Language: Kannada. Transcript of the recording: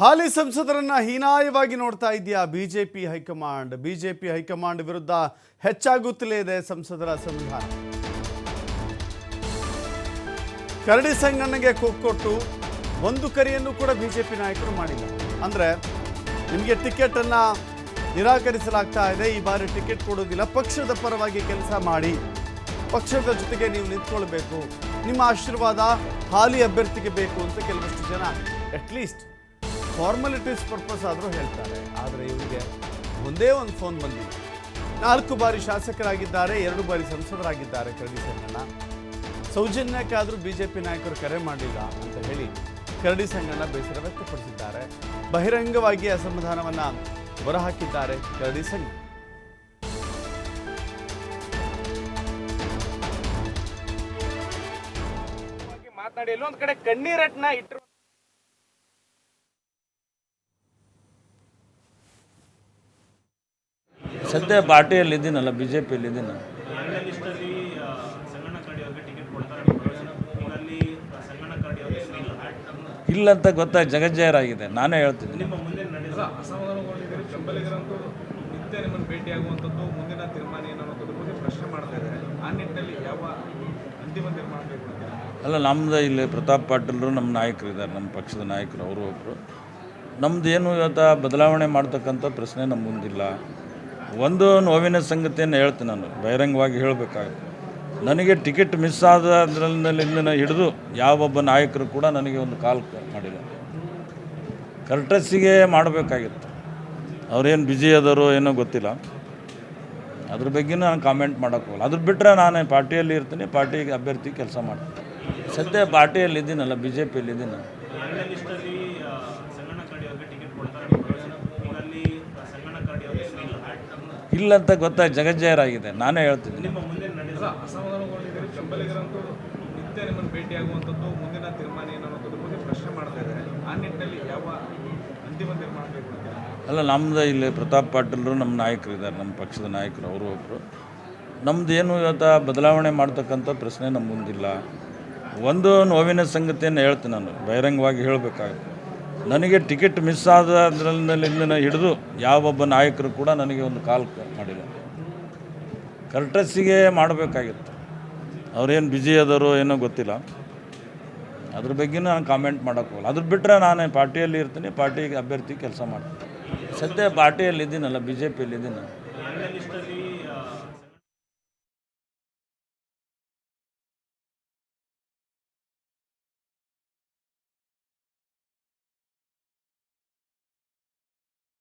ಹಾಲಿ ಸಂಸದರನ್ನ ಹೀನಾಯವಾಗಿ ನೋಡ್ತಾ ಇದೆಯಾ ಬಿಜೆಪಿ ಹೈಕಮಾಂಡ್? ಬಿಜೆಪಿ ಹೈಕಮಾಂಡ್ ವಿರುದ್ಧ ಹೆಚ್ಚಾಗುತ್ತಲೇ ಇದೆ ಸಂಸದರ ಸಂವಿಧಾನ. ಕರಡಿ ಸಂಗಣ್ಣಗೆ ಕೊಟ್ಟು ಒಂದು ಕರೆಯನ್ನು ಕೂಡ ಬಿಜೆಪಿ ನಾಯಕರು ಮಾಡಿಲ್ಲ. ಅಂದ್ರೆ ನಿಮಗೆ ಟಿಕೆಟ್ ಅನ್ನ ನಿರಾಕರಿಸಲಾಗ್ತಾ ಇದೆ, ಈ ಬಾರಿ ಟಿಕೆಟ್ ಕೊಡೋದಿಲ್ಲ ಪಕ್ಷದ ಪರವಾಗಿ ಕೆಲಸ ಮಾಡಿ, ಪಕ್ಷದ ಜೊತೆಗೆ ನೀವು ನಿಂತ್ಕೊಳ್ಬೇಕು. ನಿಮ್ಮ ಆಶೀರ್ವಾದ ಹಾಲಿ ಅಭ್ಯರ್ಥಿಗೆ ಬೇಕು ಅಂತ ಕೆಲವಷ್ಟು ಜನ ಅಟ್ಲೀಸ್ಟ್ ಫಾರ್ಮಾಲಿಟೀಸ್ ಪರ್ಪಸ್ ಆದರೂ ಹೇಳ್ತಾರೆ. ಆದರೆ ಇವರಿಗೆ ಒಂದೇ ಒಂದು ಫೋನ್ ಬಂದಿದೆ. ನಾಲ್ಕು ಬಾರಿ ಶಾಸಕರಾಗಿದ್ದಾರೆ, ಎರಡು ಬಾರಿ ಸಂಸದರಾಗಿದ್ದಾರೆ ಕರಡಿ ಸಂಗಣ್ಣ. ಸೌಜನ್ಯಕ್ಕಾದರೂ ಪಿ ನಾಯಕರು ಕರೆ ಮಾಡಿಲ್ಲ ಅಂತ ಹೇಳಿ ಕರಡಿ ಸಂಗಣ್ಣ ಬೇಸರ ವ್ಯಕ್ತಪಡಿಸಿದ್ದಾರೆ. ಬಹಿರಂಗವಾಗಿ ಅಸಮಾಧಾನವನ್ನು ಹೊರಹಾಕಿದ್ದಾರೆ ಕರಡಿ ಮಾತಾಡಿ ಮಾತನಾಡಿ ಎಲ್ಲೊಂದ್ ಕಡೆ ಕಣ್ಣೀರಟ್ನ ಇಟ್ಟರು ಸದ್ಯ ಪಾರ್ಟಿಯಲ್ಲಿ ಇದ್ದೀನಲ್ಲ ಬಿ ಜೆ ಪಿಯಲ್ಲಿ ಇದ್ದೀನಿ ಇಲ್ಲ ಅಂತ ಗೊತ್ತಾಗಿ ಜಗಜ್ಜಯರಾಗಿದೆ. ನಾನೇ ಹೇಳ್ತೀನಿ. ನಿಮ್ಮ ಮುಂದೆ ನಡೆದ ಅಸಮಾಧಾನಗೊಂಡಿದ್ದಾರೆ ಬೆಂಬಲಿಗರಂತೂ ನಿತ್ಯ ನಿಮ್ಮನ್ನು ಭೇಟಿಯಾಗುವಂಥದ್ದು ಮುಂದಿನ ತೀರ್ಮಾನ ಏನು ಅನ್ನೋದ್ರ ಬಗ್ಗೆ ಮಾಡ್ತಾ ಇದ್ದಾರೆ. ಆ ನಿಟ್ಟಿನಲ್ಲಿ ಯಾವ ಅಂತಿಮ ತೀರ್ಮಾನ ಕೈಗೊಳ್ತಾರೆ? ಅಲ್ಲ ನಮ್ಮದು ಇಲ್ಲಿ ಪ್ರತಾಪ್ ಪಾಟೀಲ್ರು ನಮ್ಮ ನಾಯಕರು ಇದ್ದಾರೆ. ನಮ್ಮ ಪಕ್ಷದ ನಾಯಕರು ಅವರು ಒಬ್ಬರು ನಮ್ದು ಏನು ಇವತ್ತು ಬದಲಾವಣೆ ಮಾಡ್ತಕ್ಕಂಥ ಪ್ರಶ್ನೆ ನಮ್ಮ ಮುಂದಿಲ್ಲ. ಒಂದು ನೋವಿನ ಸಂಗತಿಯನ್ನು ಹೇಳ್ತೀನಿ ನಾನು, ಬಹಿರಂಗವಾಗಿ ಹೇಳಬೇಕಾಗುತ್ತೆ. ನನಗೆ ಟಿಕೆಟ್ ಮಿಸ್ ಆದ್ರಿಂದ ಹಿಡಿದು ಯಾವೊಬ್ಬ ನಾಯಕರು ಕೂಡ ನನಗೆ ಒಂದು ಕಾಲ್ ಮಾಡಿಲ್ಲ ಕರ್ಟಸಿಗೆ ಮಾಡಬೇಕಾಗಿತ್ತು. ಅವ್ರೇನು ಬ್ಯುಸಿ ಅದಾರೋ ಏನೋ ಗೊತ್ತಿಲ್ಲ. ಅದ್ರ ಬಗ್ಗೆ ನಾನು ಕಾಮೆಂಟ್ ಮಾಡೋಕ್ಕೋಗಲ್ಲ ಅದ್ರ ಬಿಟ್ಟರೆ ನಾನು ಪಾರ್ಟಿಯಲ್ಲಿ ಇರ್ತೀನಿ, ಪಾರ್ಟಿಗೆ ಅಭ್ಯರ್ಥಿ ಕೆಲಸ ಮಾಡ್ತೀನಿ. ಸದ್ಯ ಪಾರ್ಟಿಯಲ್ಲಿ ಇದ್ದೀನಲ್ಲ ಬಿ ಜೆ ಪಿಯಲ್ಲಿ ಇದ್ದೀನಿ ಎರಡನೇ ಲಿಸ್ಟಲ್ಲಿ ಆ, ಸಂಗಣ್ಣ ಕರಡಿ ಅವ್ರಿಗೆ ಟಿಕೆಟ್ ಕೊಡ್ತಾರೆ ಈಗ ಅಲ್ಲಿ ಸಂಗಣ್ಣ ಕರಡಿ ಅವ್ರಿಗೆ ಇಲ್ಲ ಇಲ್ಲ ಅಂತ ಗೊತ್ತಾಗಿ ಜಗಜ್ಜಾಹೀರಾಗಿದೆ ನಾನೇ ಹೇಳ್ತೀನಿ ನಿಮ್ಮ ಮುಂದೆ ನಡೆದ ಅಸಮಾಧಾನಗೊಂಡಿದ್ದಾರೆ ಬೆಂಬಲಿಗರಂತೂ ನಿತ್ಯ ನಿಮ್ಮನ್ನು ಭೇಟಿಯಾಗುವಂಥದ್ದು ಮುಂದಿನ ತೀರ್ಮಾನ ಏನು ಅನ್ನೋದ್ರ ಬಗ್ಗೆ ಪ್ರಶ್ನೆ ಮಾಡ್ತಾ ಇದ್ದಾರೆ ಆ ಅಂತ ಯಾವ ಜಗಜ್ಜಯರಾಗಿದೆ ನಾನೇ ಕೈಗೊಳ್ತಾರೆ ಅಲ್ಲ ನಮ್ದು ಇಲ್ಲಿ ಪ್ರತಾಪ್ ಪಾಟೀಲ್ರು ನಮ್ಮ ನಾಯಕರು ಇದ್ದಾರೆ. ನಮ್ಮ ಪಕ್ಷದ ನಾಯಕರು ಅವರು ಒಬ್ಬರು ನಮ್ದು ಏನು ಇವತ್ತು ಬದಲಾವಣೆ ಮಾಡ್ತಕ್ಕಂಥ ಪ್ರಶ್ನೆ ನಮ್ಮ ಮುಂದಿಲ್ಲ. ಒಂದು ನೋವಿನ ಸಂಗತಿಯನ್ನು ಹೇಳ್ತೀನಿ ನಾನು. ಬಹಿರಂಗವಾಗಿ ಹೇಳಬೇಕಾಗುತ್ತೆ. ನನಗೆ ಟಿಕೆಟ್ ಮಿಸ್ ಆದ್ರಿಂದ ಹಿಡಿದು ಯಾವೊಬ್ಬ ನಾಯಕರು ಕೂಡ ನನಗೆ ಒಂದು ಕಾಲ್ ಮಾಡಿಲ್ಲ ಕರ್ಟಸ್ಸಿಗೆ ಮಾಡಬೇಕಾಗಿತ್ತು. ಅವ್ರೇನು ಬ್ಯುಸಿ ಅದಾರೋ ಏನೋ ಗೊತ್ತಿಲ್ಲ. ಅದ್ರ ಬಗ್ಗೆ ನಾನು ಕಾಮೆಂಟ್ ಮಾಡೋಕ್ಕೆ ಹೋಗಲ್ಲ. ಅದ್ರ ಬಿಟ್ಟರೆ ನಾನು ಪಾರ್ಟಿಯಲ್ಲಿ ಇರ್ತೀನಿ, ಪಾರ್ಟಿಗೆ ಅಭ್ಯರ್ಥಿ ಕೆಲಸ ಮಾಡ್ತೀನಿ. ಸದ್ಯ ಪಾರ್ಟಿಯಲ್ಲಿ ಇದ್ದೀನಲ್ಲ ಬಿ ಜೆ ಪಿಯಲ್ಲಿ ಇದ್ದೀನಿ ಎರಡನೇ ಲಿಸ್ಟಲ್ಲಿ